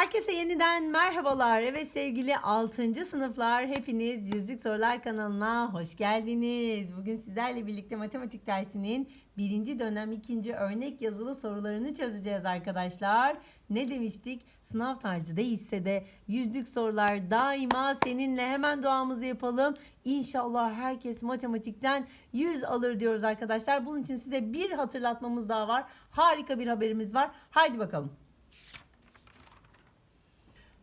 Herkese yeniden merhabalar. Evet sevgili 6. sınıflar hepiniz Yüzlük Sorular kanalına hoş geldiniz. Bugün sizlerle birlikte matematik dersinin birinci dönem ikinci örnek yazılı sorularını çözeceğiz arkadaşlar. Ne demiştik? Sınav tarzı değilse de yüzlük sorular daima seninle hemen duamızı yapalım. İnşallah herkes matematikten 100 alır diyoruz arkadaşlar. Bunun için size bir hatırlatmamız daha var. Harika bir haberimiz var. Haydi bakalım.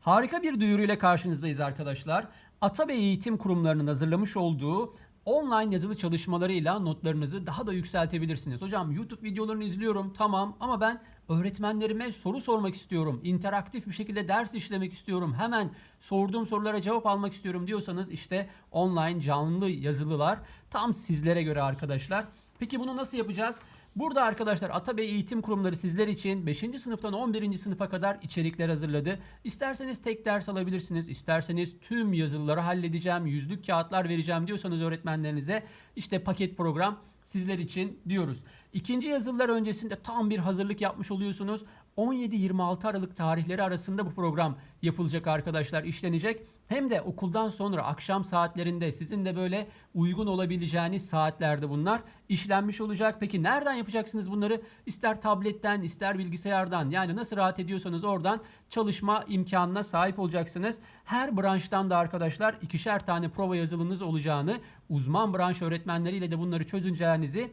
Harika bir duyuruyla karşınızdayız arkadaşlar. Atabey Eğitim Kurumları'nın hazırlamış olduğu online yazılı çalışmalarıyla notlarınızı daha da yükseltebilirsiniz. Hocam YouTube videolarını izliyorum tamam ama ben öğretmenlerime soru sormak istiyorum. İnteraktif bir şekilde ders işlemek istiyorum. Hemen sorduğum sorulara cevap almak istiyorum diyorsanız işte online canlı yazılılar tam sizlere göre arkadaşlar. Peki bunu nasıl yapacağız? Burada arkadaşlar Atabey Eğitim Kurumları sizler için 5. sınıftan 11. sınıfa kadar içerikler hazırladı. İsterseniz tek ders alabilirsiniz. İsterseniz tüm yazılıları halledeceğim, yüzlük kağıtlar vereceğim diyorsanız öğretmenlerinize işte paket program sizler için diyoruz. İkinci yazılılar öncesinde tam bir hazırlık yapmış oluyorsunuz. 17-26 Aralık tarihleri arasında bu program yapılacak arkadaşlar, işlenecek. Hem de okuldan sonra akşam saatlerinde sizin de böyle uygun olabileceğiniz saatlerde bunlar işlenmiş olacak. Peki nereden yapacaksınız bunları? İster tabletten, ister bilgisayardan yani nasıl rahat ediyorsanız oradan çalışma imkanına sahip olacaksınız. Her branştan da arkadaşlar ikişer tane prova yazılınız olacağını, uzman branş öğretmenleriyle de bunları çözeceğinizi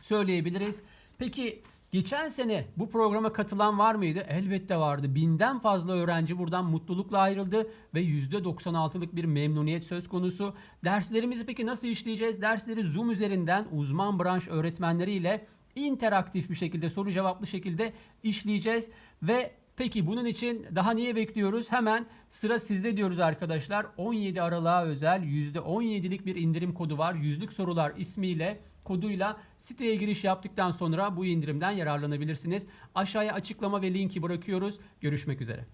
söyleyebiliriz. Peki geçen sene bu programa katılan var mıydı? Elbette vardı. Binden fazla öğrenci buradan mutlulukla ayrıldı ve %96'lık bir memnuniyet söz konusu. Derslerimizi peki nasıl işleyeceğiz? Dersleri Zoom üzerinden uzman branş öğretmenleriyle interaktif bir şekilde soru cevaplı şekilde işleyeceğiz ve Peki bunun için daha niye bekliyoruz? Hemen sıra sizde diyoruz arkadaşlar. 17 Aralık'a özel %17'lik bir indirim kodu var. Yüzlük sorular ismiyle koduyla siteye giriş yaptıktan sonra bu indirimden yararlanabilirsiniz. Aşağıya açıklama ve linki bırakıyoruz. Görüşmek üzere.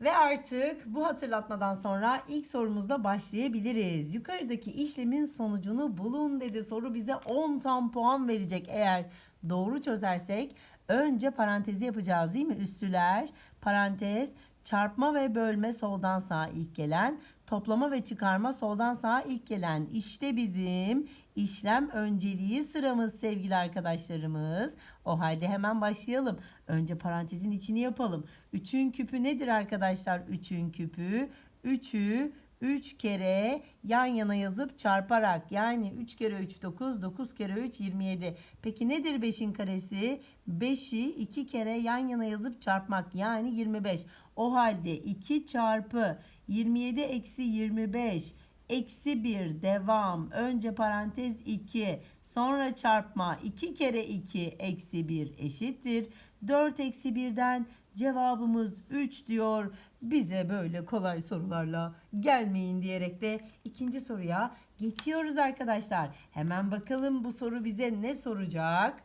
Ve artık bu hatırlatmadan sonra ilk sorumuzla başlayabiliriz. Yukarıdaki işlemin sonucunu bulun dedi. Soru bize 10 tam puan verecek. Eğer doğru çözersek önce parantezi yapacağız değil mi? Üstüler, parantez, çarpma ve bölme soldan sağa ilk gelen, toplama ve çıkarma soldan sağa ilk gelen. İşte bizim işlem önceliği sıramız sevgili arkadaşlarımız. O halde hemen başlayalım. Önce parantezin içini yapalım. 3'ün küpü nedir arkadaşlar? 3'ün küpü 3'ü 3 kere yan yana yazıp çarparak yani 3 kere 3 9 9 kere 3 27. Peki nedir 5'in karesi? 5'i 2 kere yan yana yazıp çarpmak yani 25. O halde 2 çarpı 27 eksi 25 eksi 1 devam. Önce parantez 2 sonra çarpma 2 kere 2 eksi 1 eşittir. 4 eksi 1'den cevabımız 3 diyor. Bize böyle kolay sorularla gelmeyin diyerek de ikinci soruya geçiyoruz arkadaşlar. Hemen bakalım bu soru bize ne soracak?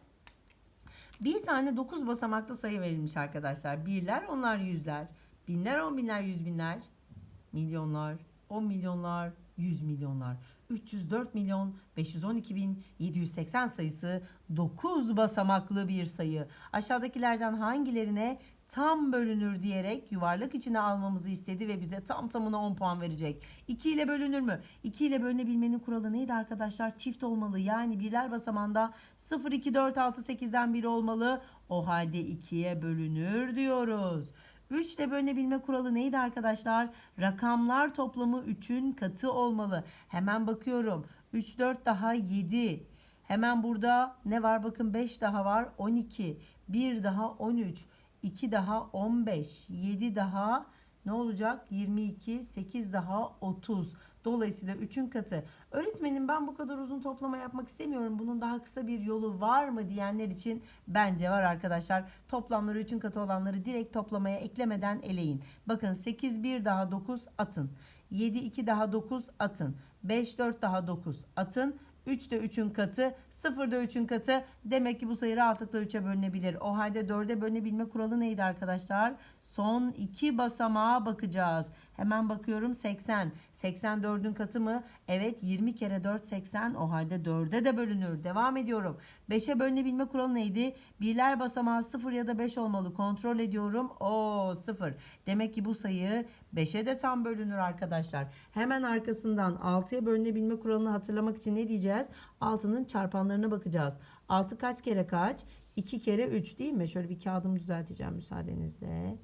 Bir tane 9 basamaklı sayı verilmiş arkadaşlar. Birler, onlar yüzler. Binler, on binler, yüz binler. Milyonlar, 10 milyonlar, 100 milyonlar. 304 milyon 512 bin 780 sayısı 9 basamaklı bir sayı. Aşağıdakilerden hangilerine tam bölünür diyerek yuvarlak içine almamızı istedi ve bize tam tamına 10 puan verecek. 2 ile bölünür mü? 2 ile bölünebilmenin kuralı neydi arkadaşlar? Çift olmalı. Yani birler basamağında 0, 2, 4, 6, 8'den biri olmalı. O halde 2'ye bölünür diyoruz. 3 ile bölünebilme kuralı neydi arkadaşlar? Rakamlar toplamı 3'ün katı olmalı. Hemen bakıyorum. 3, 4 daha 7. Hemen burada ne var? Bakın 5 daha var. 12. 1 daha 13. 2 daha 15. 7 daha ne olacak? 22, 8 daha 30. Dolayısıyla 3'ün katı. Öğretmenim ben bu kadar uzun toplama yapmak istemiyorum. Bunun daha kısa bir yolu var mı diyenler için bence var arkadaşlar. Toplamları 3'ün katı olanları direkt toplamaya eklemeden eleyin. Bakın 8 1 daha 9 atın. 7 2 daha 9 atın. 5 4 daha 9 atın. 3 de 3'ün katı, 0 da 3'ün katı. Demek ki bu sayı rahatlıkla 3'e bölünebilir. O halde 4'e bölünebilme kuralı neydi arkadaşlar? Son iki basamağa bakacağız. Hemen bakıyorum 80. 84'ün katı mı? Evet 20 kere 4 80 o halde 4'e de bölünür. Devam ediyorum. 5'e bölünebilme kuralı neydi? Birler basamağı 0 ya da 5 olmalı. Kontrol ediyorum. O 0. Demek ki bu sayı 5'e de tam bölünür arkadaşlar. Hemen arkasından 6'ya bölünebilme kuralını hatırlamak için ne diyeceğiz? 6'nın çarpanlarına bakacağız. 6 kaç kere kaç? 2 kere 3 değil mi? Şöyle bir kağıdımı düzelteceğim müsaadenizle.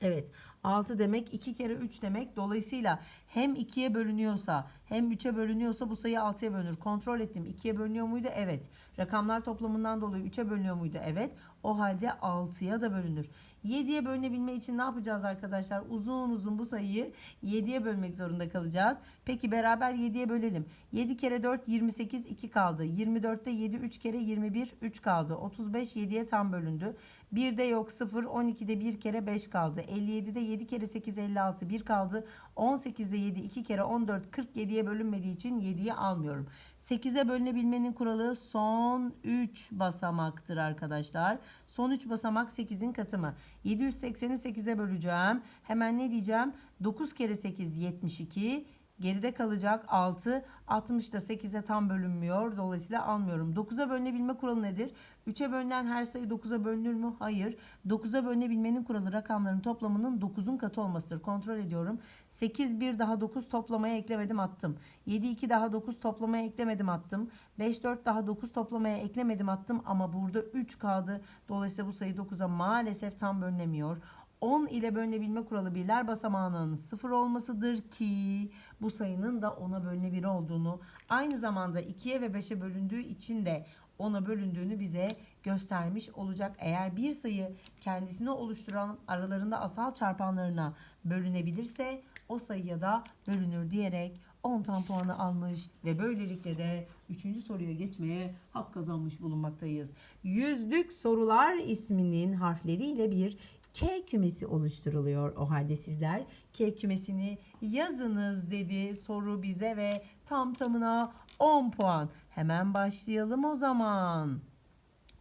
Evet 6 demek 2 kere 3 demek. Dolayısıyla hem 2'ye bölünüyorsa hem 3'e bölünüyorsa bu sayı 6'ya bölünür. Kontrol ettim. 2'ye bölünüyor muydu? Evet. Rakamlar toplamından dolayı 3'e bölünüyor muydu? Evet. O halde 6'ya da bölünür. 7'ye bölünebilme için ne yapacağız arkadaşlar? Uzun uzun bu sayıyı 7'ye bölmek zorunda kalacağız. Peki beraber 7'ye bölelim. 7 kere 4 28 2 kaldı. 24'te 7 3 kere 21 3 kaldı. 35 7'ye tam bölündü. 1'de yok 0 12'de 1 kere 5 kaldı. 57'de 7 kere 8 56 1 kaldı. 18'de 7 2 kere 14 47'ye bölünmediği için 7'yi almıyorum. 8'e bölünebilmenin kuralı son 3 basamaktır arkadaşlar. Son 3 basamak 8'in katı mı? 780'i 8'e böleceğim. Hemen ne diyeceğim? 9 kere 8 72. Geride kalacak 6. 60 da 8'e tam bölünmüyor. Dolayısıyla almıyorum. 9'a bölünebilme kuralı nedir? 3'e bölünen her sayı 9'a bölünür mü? Hayır. 9'a bölünebilmenin kuralı rakamların toplamının 9'un katı olmasıdır. Kontrol ediyorum. 8 1 daha 9 toplamaya eklemedim attım. 7 2 daha 9 toplamaya eklemedim attım. 5 4 daha 9 toplamaya eklemedim attım ama burada 3 kaldı. Dolayısıyla bu sayı 9'a maalesef tam bölünemiyor. 10 ile bölünebilme kuralı birler basamağının 0 olmasıdır ki bu sayının da 10'a bölünebilir olduğunu aynı zamanda 2'ye ve 5'e bölündüğü için de 10'a bölündüğünü bize göstermiş olacak. Eğer bir sayı kendisini oluşturan aralarında asal çarpanlarına bölünebilirse o sayıya da bölünür diyerek 10 tam puanı almış ve böylelikle de 3. soruya geçmeye hak kazanmış bulunmaktayız. Yüzlük sorular isminin harfleriyle bir K kümesi oluşturuluyor. O halde sizler K kümesini yazınız dedi soru bize ve tam tamına 10 puan. Hemen başlayalım o zaman.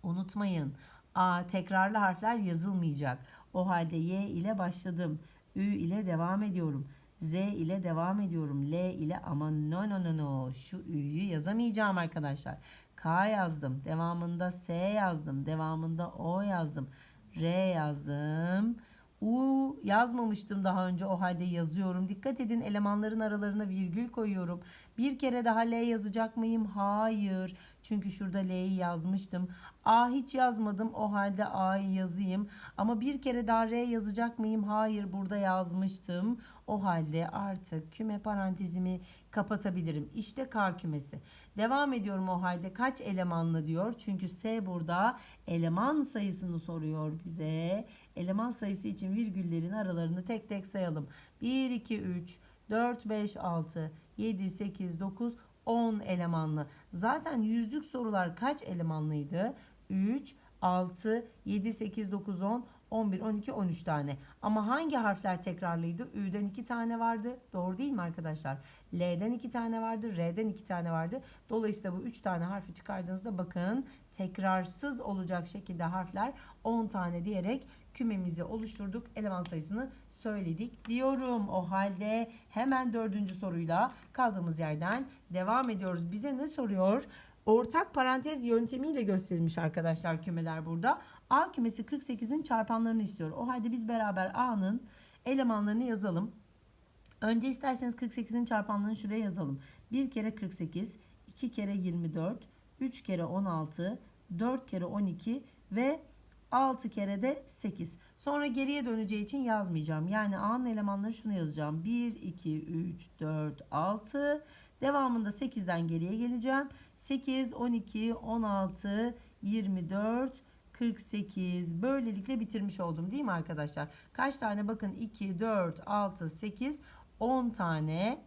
Unutmayın. A tekrarlı harfler yazılmayacak. O halde Y ile başladım. Ü ile devam ediyorum. Z ile devam ediyorum. L ile ama no no no no. Şu Ü'yü yazamayacağım arkadaşlar. K yazdım. Devamında S yazdım. Devamında O yazdım. R yazdım. U yazmamıştım daha önce o halde yazıyorum. Dikkat edin elemanların aralarına virgül koyuyorum. Bir kere daha L yazacak mıyım? Hayır. Çünkü şurada L'yi yazmıştım. A hiç yazmadım. O halde A'yı yazayım. Ama bir kere daha R yazacak mıyım? Hayır. Burada yazmıştım. O halde artık küme parantezimi kapatabilirim. İşte K kümesi. Devam ediyorum o halde. Kaç elemanlı diyor. Çünkü S burada eleman sayısını soruyor bize. Eleman sayısı için virgüllerin aralarını tek tek sayalım. 1, 2, 3, 4, 5, 6, 7, 8, 9, 10 elemanlı. Zaten yüzlük sorular kaç elemanlıydı? 3, 6, 7, 8, 9, 10, 11, 12, 13 tane. Ama hangi harfler tekrarlıydı? Ü'den 2 tane vardı. Doğru değil mi arkadaşlar? L'den 2 tane vardı. R'den 2 tane vardı. Dolayısıyla bu 3 tane harfi çıkardığınızda bakın tekrarsız olacak şekilde harfler 10 tane diyerek kümemizi oluşturduk. Eleman sayısını söyledik diyorum. O halde hemen dördüncü soruyla kaldığımız yerden devam ediyoruz. Bize ne soruyor? Ortak parantez yöntemiyle gösterilmiş arkadaşlar kümeler burada. A kümesi 48'in çarpanlarını istiyor. O halde biz beraber A'nın elemanlarını yazalım. Önce isterseniz 48'in çarpanlarını şuraya yazalım. 1 kere 48, 2 kere 24, 3 kere 16, 4 kere 12 ve 6 kere de 8. Sonra geriye döneceği için yazmayacağım. Yani A'nın elemanları şunu yazacağım. 1, 2, 3, 4, 6. Devamında 8'den geriye geleceğim. 8, 12, 16, 24, 48. Böylelikle bitirmiş oldum değil mi arkadaşlar? Kaç tane? Bakın 2, 4, 6, 8, 10 tane.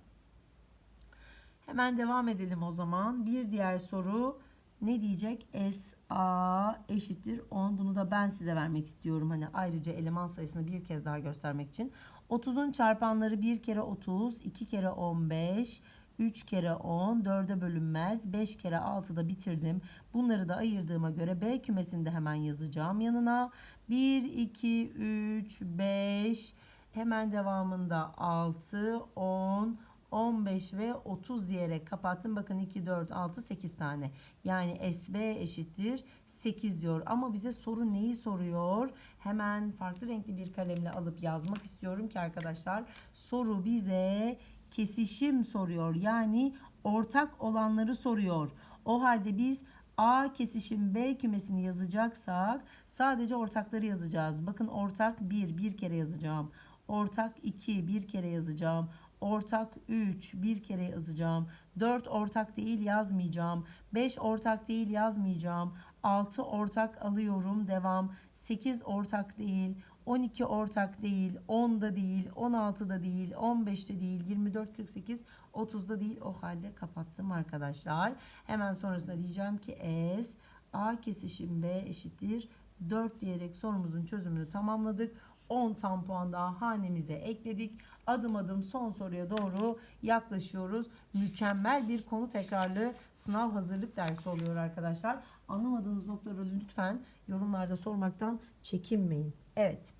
Hemen devam edelim o zaman. Bir diğer soru ne diyecek? S A eşittir 10. Bunu da ben size vermek istiyorum. Hani ayrıca eleman sayısını bir kez daha göstermek için. 30'un çarpanları 1 kere 30, 2 kere 15, 3 kere 10, 4'e bölünmez. 5 kere 6'da bitirdim. Bunları da ayırdığıma göre B kümesinde hemen yazacağım yanına. 1, 2, 3, 5, Hemen devamında 6, 10, 15 ve 30 diyerek kapattım. Bakın 2, 4, 6, 8 tane. Yani SB eşittir 8 diyor. Ama bize soru neyi soruyor? Hemen farklı renkli bir kalemle alıp yazmak istiyorum ki arkadaşlar. Soru bize kesişim soruyor. Yani ortak olanları soruyor. O halde biz A kesişim B kümesini yazacaksak sadece ortakları yazacağız. Bakın ortak 1 bir kere yazacağım. Ortak 2 bir kere yazacağım. Ortak 3 bir kere yazacağım. 4 ortak değil yazmayacağım. 5 ortak değil yazmayacağım. 6 ortak alıyorum. Devam. 8 ortak değil. 12 ortak değil, 10 da değil, 16 da değil, 15 de değil, 24, 48, 30 da değil. O halde kapattım arkadaşlar. Hemen sonrasında diyeceğim ki S A kesişim B eşittir 4 diyerek sorumuzun çözümünü tamamladık. 10 tam puan daha hanemize ekledik. Adım adım son soruya doğru yaklaşıyoruz. Mükemmel bir konu tekrarlı sınav hazırlık dersi oluyor arkadaşlar. Anlamadığınız noktaları lütfen yorumlarda sormaktan çekinmeyin. Evet.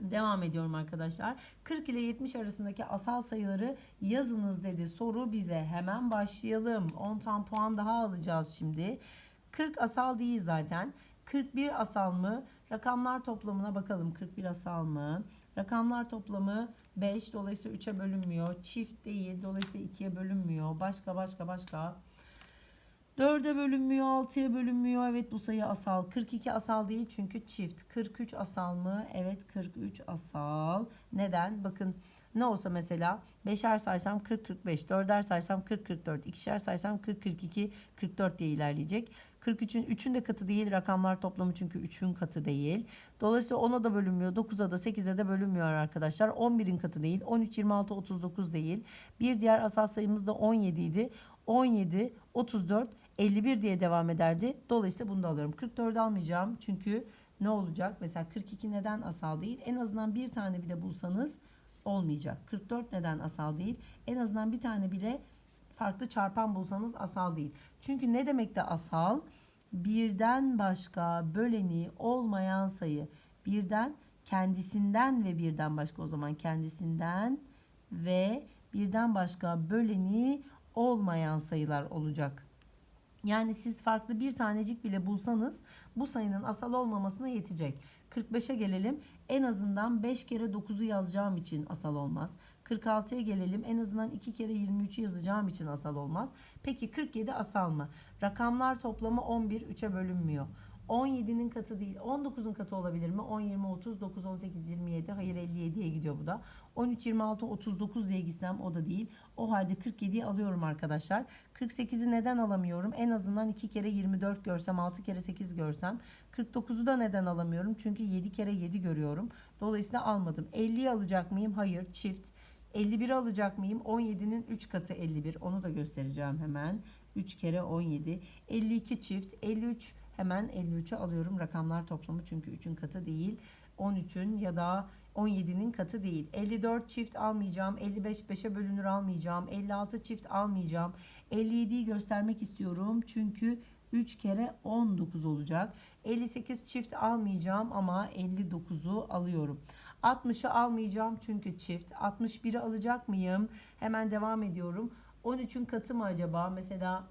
Devam ediyorum arkadaşlar. 40 ile 70 arasındaki asal sayıları yazınız dedi soru bize. Hemen başlayalım. 10 tam puan daha alacağız şimdi. 40 asal değil zaten. 41 asal mı? Rakamlar toplamına bakalım. 41 asal mı? Rakamlar toplamı 5 dolayısıyla 3'e bölünmüyor. Çift değil dolayısıyla 2'ye bölünmüyor. Başka başka başka. 4'e bölünmüyor, 6'ya bölünmüyor. Evet bu sayı asal. 42 asal değil çünkü çift. 43 asal mı? Evet 43 asal. Neden? Bakın ne olsa mesela 5'er saysam 40 45, 4'er saysam 40 44, 2'şer saysam 40 42, 44 diye ilerleyecek. 43'ün 3'ün de katı değil rakamlar toplamı çünkü 3'ün katı değil. Dolayısıyla 10'a da bölünmüyor, 9'a da 8'e de bölünmüyor arkadaşlar. 11'in katı değil, 13 26 39 değil. Bir diğer asal sayımız da 17 idi. 17 34 51 diye devam ederdi. Dolayısıyla bunu da alıyorum. 44 almayacağım. Çünkü ne olacak? Mesela 42 neden asal değil? En azından bir tane bile bulsanız olmayacak. 44 neden asal değil? En azından bir tane bile farklı çarpan bulsanız asal değil. Çünkü ne demek de asal? Birden başka böleni olmayan sayı. Birden kendisinden ve birden başka o zaman kendisinden ve birden başka böleni olmayan sayılar olacak. Yani siz farklı bir tanecik bile bulsanız bu sayının asal olmamasına yetecek. 45'e gelelim. En azından 5 kere 9'u yazacağım için asal olmaz. 46'ya gelelim. En azından 2 kere 23'ü yazacağım için asal olmaz. Peki 47 asal mı? Rakamlar toplamı 11 3'e bölünmüyor. 17'nin katı değil. 19'un katı olabilir mi? 10, 20, 30, 9, 18, 27. Hayır 57'ye gidiyor bu da. 13, 26, 39 diye gitsem o da değil. O halde 47'yi alıyorum arkadaşlar. 48'i neden alamıyorum? En azından 2 kere 24 görsem, 6 kere 8 görsem. 49'u da neden alamıyorum? Çünkü 7 kere 7 görüyorum. Dolayısıyla almadım. 50'yi alacak mıyım? Hayır. Çift. 51'i alacak mıyım? 17'nin 3 katı 51. Onu da göstereceğim hemen. 3 kere 17. 52 çift. 53 hemen 53'ü alıyorum. Rakamlar toplamı çünkü 3'ün katı değil. 13'ün ya da 17'nin katı değil. 54 çift almayacağım. 55 5'e bölünür almayacağım. 56 çift almayacağım. 57'yi göstermek istiyorum. Çünkü 3 kere 19 olacak. 58 çift almayacağım ama 59'u alıyorum. 60'ı almayacağım çünkü çift. 61'i alacak mıyım? Hemen devam ediyorum. 13'ün katı mı acaba? Mesela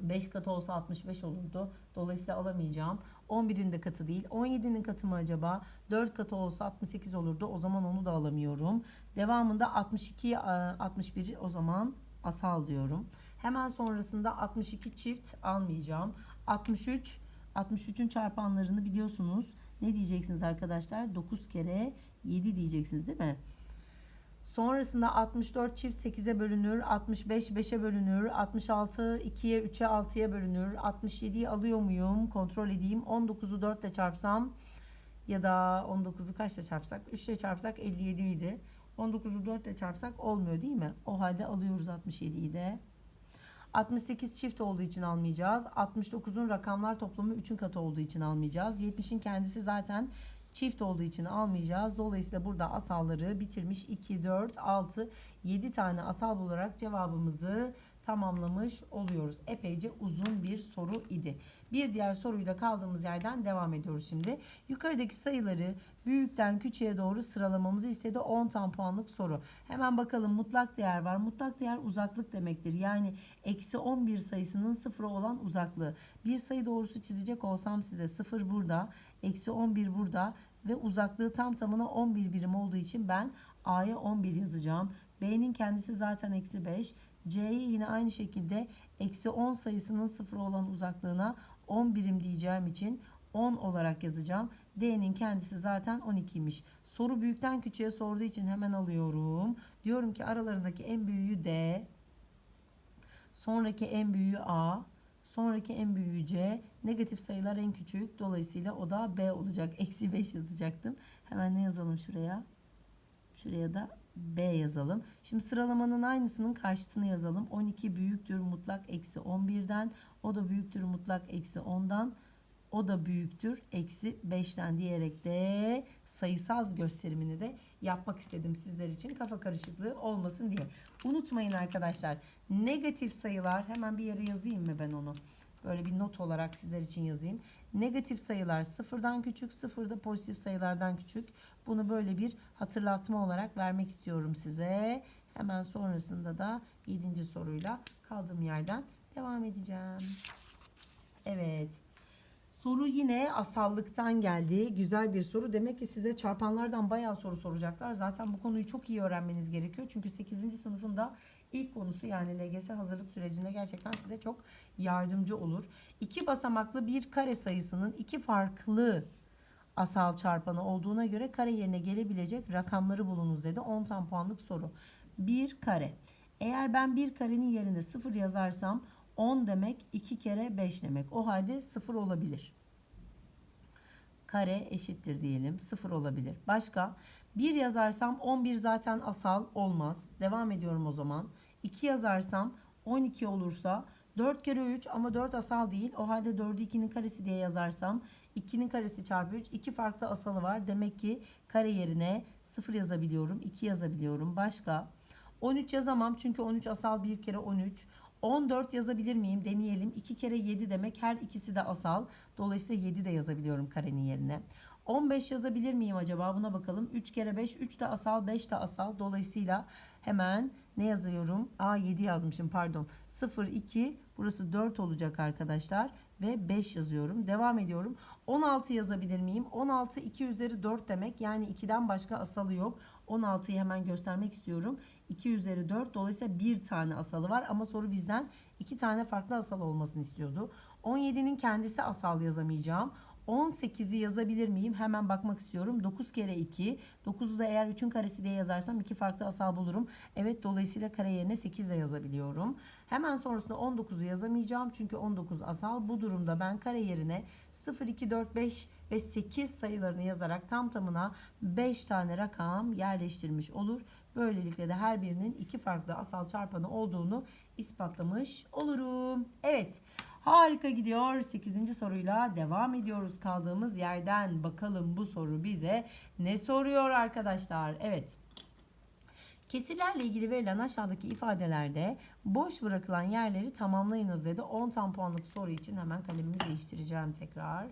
5 katı olsa 65 olurdu. Dolayısıyla alamayacağım. 11'in de katı değil. 17'nin katı mı acaba? 4 katı olsa 68 olurdu. O zaman onu da alamıyorum. Devamında 62, 61 o zaman asal diyorum. Hemen sonrasında 62 çift almayacağım. 63 63'ün çarpanlarını biliyorsunuz. Ne diyeceksiniz arkadaşlar? 9 kere 7 diyeceksiniz değil mi? Sonrasında 64 çift 8'e bölünür, 65 5'e bölünür, 66 2'ye 3'e 6'ya bölünür, 67'yi alıyor muyum? Kontrol edeyim. 19'u 4 ile çarpsam ya da 19'u kaçla çarpsak? 3 ile çarpsak 57 idi. 19'u 4 ile çarpsak olmuyor değil mi? O halde alıyoruz 67'yi de. 68 çift olduğu için almayacağız. 69'un rakamlar toplamı 3'ün katı olduğu için almayacağız. 70'in kendisi zaten çift olduğu için almayacağız. Dolayısıyla burada asalları bitirmiş 2, 4, 6, 7 tane asal bularak cevabımızı tamamlamış oluyoruz. Epeyce uzun bir soru idi. Bir diğer soruyla kaldığımız yerden devam ediyoruz şimdi. Yukarıdaki sayıları büyükten küçüğe doğru sıralamamızı istedi. 10 tam puanlık soru. Hemen bakalım mutlak değer var. Mutlak değer uzaklık demektir. Yani eksi 11 sayısının sıfıra olan uzaklığı. Bir sayı doğrusu çizecek olsam size 0 burada, eksi 11 burada ve uzaklığı tam tamına 11 birim olduğu için ben A'ya 11 yazacağım. B'nin kendisi zaten eksi 5. C'ye yine aynı şekilde eksi 10 sayısının sıfır olan uzaklığına 10 birim diyeceğim için 10 olarak yazacağım. D'nin kendisi zaten 12'ymiş. Soru büyükten küçüğe sorduğu için hemen alıyorum. Diyorum ki aralarındaki en büyüğü D, sonraki en büyüğü A, sonraki en büyüğü C, negatif sayılar en küçük. Dolayısıyla o da B olacak. Eksi 5 yazacaktım. Hemen ne yazalım şuraya? Şuraya da B yazalım. Şimdi sıralamanın aynısının karşıtını yazalım. 12 büyüktür mutlak eksi 11'den. O da büyüktür mutlak eksi 10'dan. O da büyüktür eksi 5'ten diyerek de sayısal gösterimini de yapmak istedim sizler için. Kafa karışıklığı olmasın diye. Unutmayın arkadaşlar. Negatif sayılar hemen bir yere yazayım mı ben onu? Böyle bir not olarak sizler için yazayım. Negatif sayılar sıfırdan küçük, sıfırda pozitif sayılardan küçük. Bunu böyle bir hatırlatma olarak vermek istiyorum size. Hemen sonrasında da 7. soruyla kaldığım yerden devam edeceğim. Evet. Soru yine asallıktan geldi. Güzel bir soru. Demek ki size çarpanlardan bayağı soru soracaklar. Zaten bu konuyu çok iyi öğrenmeniz gerekiyor. Çünkü 8. sınıfın da ilk konusu yani LGS hazırlık sürecinde gerçekten size çok yardımcı olur. İki basamaklı bir kare sayısının iki farklı asal çarpanı olduğuna göre kare yerine gelebilecek rakamları bulunuz dedi. 10 tam puanlık soru. Bir kare. Eğer ben bir karenin yerine 0 yazarsam 10 demek 2 kere 5 demek. O halde 0 olabilir. Kare eşittir diyelim. 0 olabilir. Başka? 1 yazarsam 11 zaten asal olmaz. Devam ediyorum o zaman. 2 yazarsam 12 olursa 4 kere 3 ama 4 asal değil. O halde 4'ü 2'nin karesi diye yazarsam 2'nin karesi çarpı 3 iki farklı asalı var. Demek ki kare yerine 0 yazabiliyorum. 2 yazabiliyorum. Başka? 13 yazamam çünkü 13 asal bir kere 13. 14 yazabilir miyim? Deneyelim. 2 kere 7 demek her ikisi de asal. Dolayısıyla 7 de yazabiliyorum karenin yerine. 15 yazabilir miyim acaba? Buna bakalım. 3 kere 5, 3 de asal, 5 de asal. Dolayısıyla hemen ne yazıyorum? Aa 7 yazmışım pardon. 0, 2, burası 4 olacak arkadaşlar. Ve 5 yazıyorum. Devam ediyorum. 16 yazabilir miyim? 16, 2 üzeri 4 demek. Yani 2'den başka asalı yok. 16'yı hemen göstermek istiyorum. 2 üzeri 4 dolayısıyla bir tane asalı var ama soru bizden iki tane farklı asal olmasını istiyordu. 17'nin kendisi asal yazamayacağım. 18'i yazabilir miyim? Hemen bakmak istiyorum. 9 kere 2. 9'u da eğer 3'ün karesi diye yazarsam iki farklı asal bulurum. Evet dolayısıyla kare yerine 8 de yazabiliyorum. Hemen sonrasında 19'u yazamayacağım. Çünkü 19 asal. Bu durumda ben kare yerine 0, 2, 4, 5 ve 8 sayılarını yazarak tam tamına 5 tane rakam yerleştirmiş olur. Böylelikle de her birinin iki farklı asal çarpanı olduğunu ispatlamış olurum. Evet. Harika gidiyor. 8. soruyla devam ediyoruz kaldığımız yerden. Bakalım bu soru bize ne soruyor arkadaşlar? Evet. Kesirlerle ilgili verilen aşağıdaki ifadelerde boş bırakılan yerleri tamamlayınız dedi. 10 tam puanlık soru için hemen kalemimi değiştireceğim tekrar.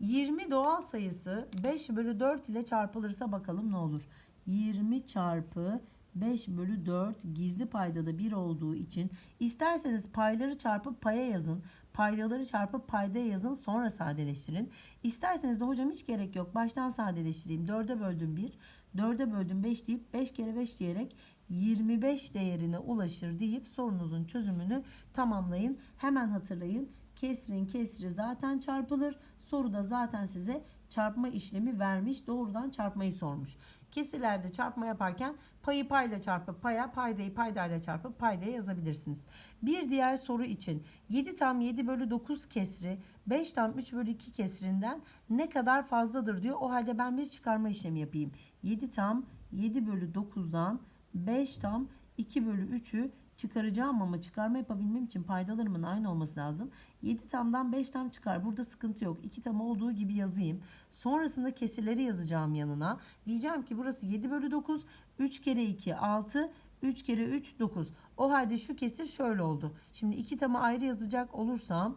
20 doğal sayısı 5 bölü 4 ile çarpılırsa bakalım ne olur. 20 çarpı 5 bölü 4 gizli payda da 1 olduğu için isterseniz payları çarpıp paya yazın. Paydaları çarpıp paydaya yazın sonra sadeleştirin. İsterseniz de hocam hiç gerek yok baştan sadeleştireyim. 4'e böldüm 1, 4'e böldüm 5 deyip 5 kere 5 diyerek 25 değerine ulaşır deyip sorunuzun çözümünü tamamlayın. Hemen hatırlayın. Kesrin kesri zaten çarpılır. Soruda zaten size çarpma işlemi vermiş. Doğrudan çarpmayı sormuş. Kesirlerde çarpma yaparken payı payla çarpıp paya, paydayı paydayla çarpıp paydaya yazabilirsiniz. Bir diğer soru için 7 tam 7 bölü 9 kesri 5 tam 3 bölü 2 kesrinden ne kadar fazladır diyor. O halde ben bir çıkarma işlemi yapayım. 7 tam 7 bölü 9'dan 5 tam 2 bölü 3'ü çıkaracağım ama çıkarma yapabilmem için paydalarımın aynı olması lazım. 7 tamdan 5 tam çıkar. Burada sıkıntı yok. 2 tam olduğu gibi yazayım. Sonrasında kesirleri yazacağım yanına. Diyeceğim ki burası 7 bölü 9. 3 kere 2 6. 3 kere 3 9. O halde şu kesir şöyle oldu. Şimdi iki tamı ayrı yazacak olursam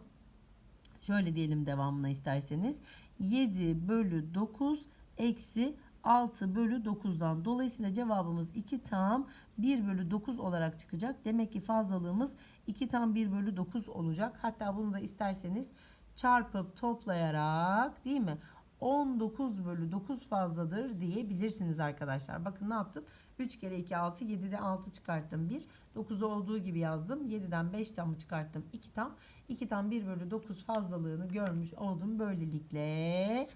şöyle diyelim devamına isterseniz. 7 bölü 9 eksi 6 bölü 9'dan. Dolayısıyla cevabımız 2 tam 1 bölü 9 olarak çıkacak. Demek ki fazlalığımız 2 tam 1 bölü 9 olacak. Hatta bunu da isterseniz çarpıp toplayarak değil mi? 19 bölü 9 fazladır diyebilirsiniz arkadaşlar. Bakın ne yaptım? 3 kere 2 6 7'de 6 çıkarttım 1. 9'u olduğu gibi yazdım. 7'den 5 tamı çıkarttım 2 tam. 2 tam 1 bölü 9 fazlalığını görmüş oldum. Böylelikle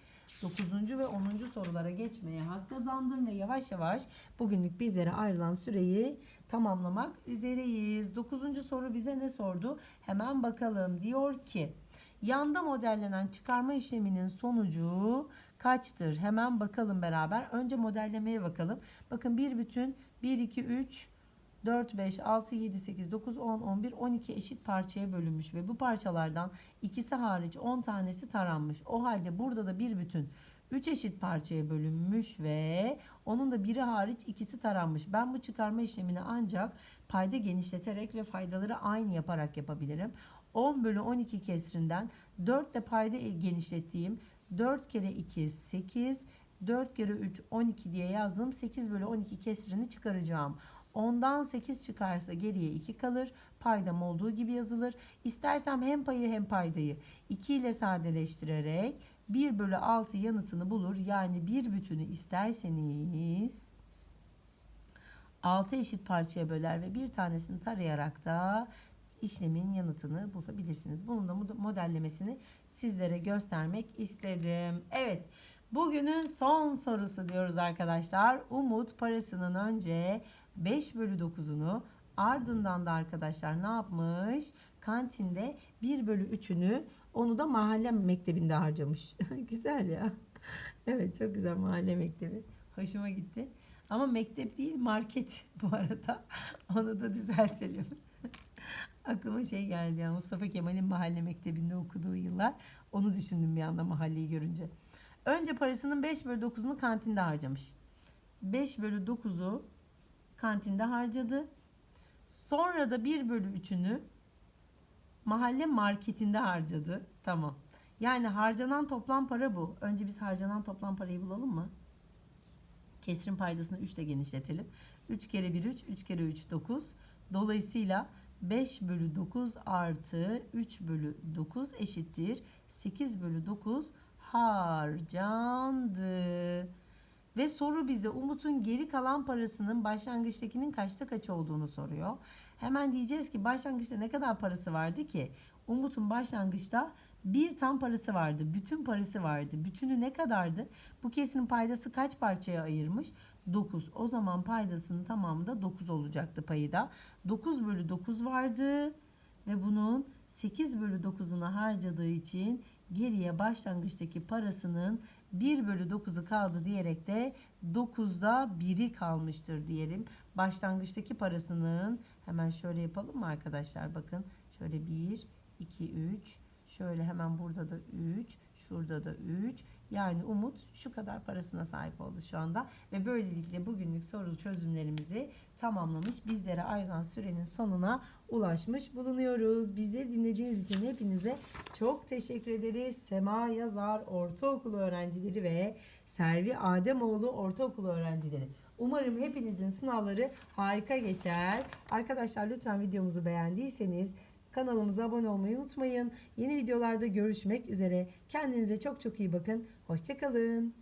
9. ve 10. sorulara geçmeye hak kazandım ve yavaş yavaş bugünlük bizlere ayrılan süreyi tamamlamak üzereyiz. 9. soru bize ne sordu? Hemen bakalım. Diyor ki Yanda modellenen çıkarma işleminin sonucu kaçtır? Hemen bakalım beraber. Önce modellemeye bakalım. Bakın bir bütün 1, 2, 3, 4, 5, 6, 7, 8, 9, 10, 11, 12 eşit parçaya bölünmüş ve bu parçalardan ikisi hariç 10 tanesi taranmış. O halde burada da bir bütün 3 eşit parçaya bölünmüş ve onun da biri hariç ikisi taranmış. Ben bu çıkarma işlemini ancak payda genişleterek ve faydaları aynı yaparak yapabilirim. 10 bölü 12 kesrinden 4 de payda genişlettiğim 4 kere 2 8 4 kere 3 12 diye yazdım. 8 bölü 12 kesrini çıkaracağım. 10'dan 8 çıkarsa geriye 2 kalır. Paydam olduğu gibi yazılır. İstersem hem payı hem paydayı 2 ile sadeleştirerek 1 bölü 6 yanıtını bulur. Yani bir bütünü isterseniz 6 eşit parçaya böler ve bir tanesini tarayarak da işlemin yanıtını bulabilirsiniz. Bunun da mod- modellemesini sizlere göstermek istedim. Evet. Bugünün son sorusu diyoruz arkadaşlar. Umut parasının önce 5 bölü 9'unu ardından da arkadaşlar ne yapmış? Kantinde 1 bölü 3'ünü onu da mahalle mektebinde harcamış. güzel ya. Evet çok güzel mahalle mektebi. Hoşuma gitti. Ama mektep değil market bu arada. Onu da düzeltelim. Aklıma şey geldi ya Mustafa Kemal'in mahalle mektebinde okuduğu yıllar. Onu düşündüm bir anda mahalleyi görünce. Önce parasının 5 bölü 9'unu kantinde harcamış. 5 bölü 9'u kantinde harcadı. Sonra da 1 bölü 3'ünü mahalle marketinde harcadı. Tamam. Yani harcanan toplam para bu. Önce biz harcanan toplam parayı bulalım mı? Kesrin paydasını 3 ile genişletelim. 3 kere 1 3, 3 kere 3 9. Dolayısıyla 5 bölü 9 artı 3 bölü 9 eşittir. 8 bölü 9 harcandı. Ve soru bize Umut'un geri kalan parasının başlangıçtakinin kaçta kaç olduğunu soruyor. Hemen diyeceğiz ki başlangıçta ne kadar parası vardı ki? Umut'un başlangıçta bir tam parası vardı. Bütün parası vardı. Bütünü ne kadardı? Bu kesinin paydası kaç parçaya ayırmış? 9. O zaman paydasının tamamı da 9 olacaktı payı da. 9 bölü 9 vardı. Ve bunun 8 bölü 9'unu harcadığı için geriye başlangıçtaki parasının 1 bölü 9'u kaldı diyerek de 9'da 1'i kalmıştır diyelim. Başlangıçtaki parasının hemen şöyle yapalım mı arkadaşlar? Bakın şöyle 1, 2, 3, şöyle hemen burada da 3, şurada da 3. Yani Umut şu kadar parasına sahip oldu şu anda ve böylelikle bugünlük soru çözümlerimizi tamamlamış. Bizlere ayrılan sürenin sonuna ulaşmış bulunuyoruz. Bizleri dinlediğiniz için hepinize çok teşekkür ederiz. Sema Yazar Ortaokulu öğrencileri ve Servi Ademoğlu Ortaokulu öğrencileri. Umarım hepinizin sınavları harika geçer. Arkadaşlar lütfen videomuzu beğendiyseniz kanalımıza abone olmayı unutmayın. Yeni videolarda görüşmek üzere. Kendinize çok çok iyi bakın. Hoşçakalın.